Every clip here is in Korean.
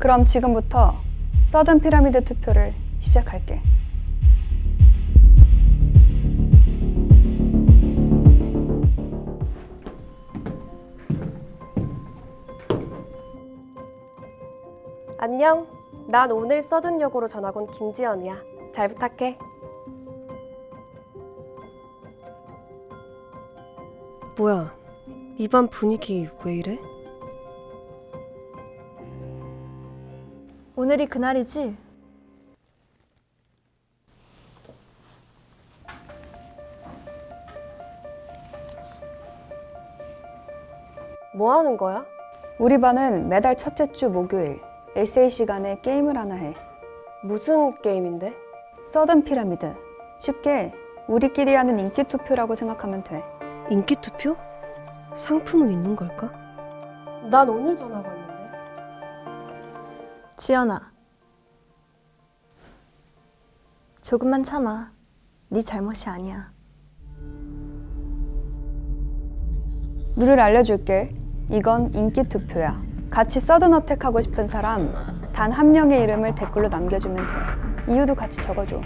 그럼 지금부터 서든 피라미드 투표를 시작할게. 안녕. 난 오늘 서든역으로 전학 온 김지연이야. 잘 부탁해. 뭐야? 이번 분위기 왜 이래? 오늘이 그날이지? 뭐 하는 거야? 우리 반은 매달 첫째 주 목요일 에세이 시간에 게임을 하나 해. 무슨 게임인데? 서든 피라미드. 쉽게 우리끼리 하는 인기 투표라고 생각하면 돼. 인기 투표? 상품은 있는 걸까? 난 오늘 전학 왔는데. 지연아. 조금만 참아. 네 잘못이 아니야. 룰을 알려줄게. 이건 인기 투표야. 같이 서든 어택 하고 싶은 사람 단 한 명의 이름을 댓글로 남겨주면 돼. 이유도 같이 적어줘.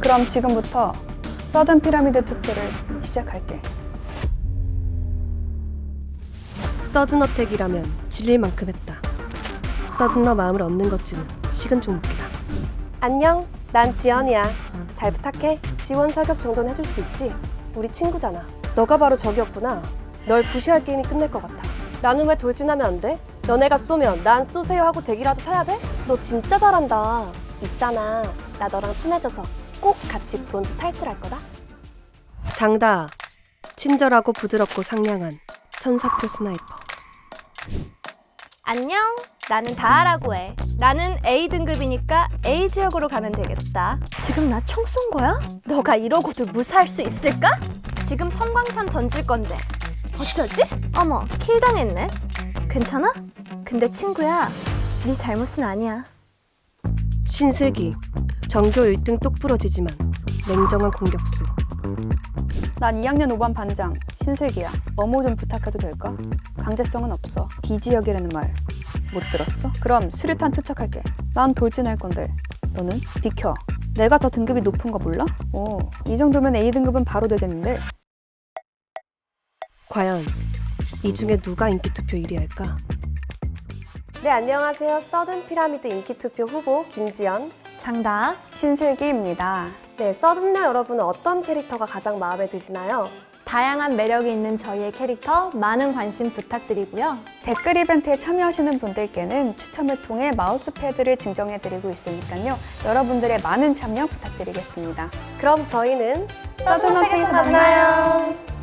그럼 지금부터 서든 피라미드 투표를 시작할게. 서든어택이라면 질릴 만큼 했다. 서든러 마음을 얻는 것쯤은 식은 죽 먹기다. 안녕, 난 지연이야. 잘 부탁해. 지원 사격 정도는 해줄 수 있지? 우리 친구잖아. 너가 바로 적이었구나. 널 부시할 게임이 끝날 것 같아. 나는 왜 돌진하면 안 돼? 너네가 쏘면 난 쏘세요 하고 대기라도 타야 돼? 너 진짜 잘한다. 있잖아. 나 너랑 친해져서 꼭 같이 브론즈 탈출할 거다. 장다. 친절하고 부드럽고 상냥한 천사표 스나이퍼. 안녕. 나는 다하라고 해. 나는 A 등급이니까 A 지역으로 가면 되겠다. 지금 나 총 쏜 거야? 너가 이러고도 무사할 수 있을까? 지금 성광탄 던질 건데. 어쩌지? 어머, 킬 당했네. 괜찮아? 근데 친구야, 네 잘못은 아니야. 신슬기. 전교 1등 똑부러지지만 냉정한 공격수. 난 2학년 5반 반장 신슬기야. 어모 좀 부탁해도 될까? 강제성은 없어. D 지역이라는 말 못 들었어? 그럼 수류탄 투척할게. 난 돌진할 건데 너는 비켜. 내가 더 등급이 높은 거 몰라? 오, 이 정도면 A 등급은 바로 되겠는데. 과연 이 중에 누가 인기 투표 1위 할까? 네, 안녕하세요. 서든 피라미드 인기 투표 후보 김지연. 장다. 신슬기입니다. 네, 서든녀 여러분은 어떤 캐릭터가 가장 마음에 드시나요? 다양한 매력이 있는 저희의 캐릭터 많은 관심 부탁드리고요. 댓글 이벤트에 참여하시는 분들께는 추첨을 통해 마우스패드를 증정해드리고 있으니까요. 여러분들의 많은 참여 부탁드리겠습니다. 그럼 저희는 서든어택에서 만나요.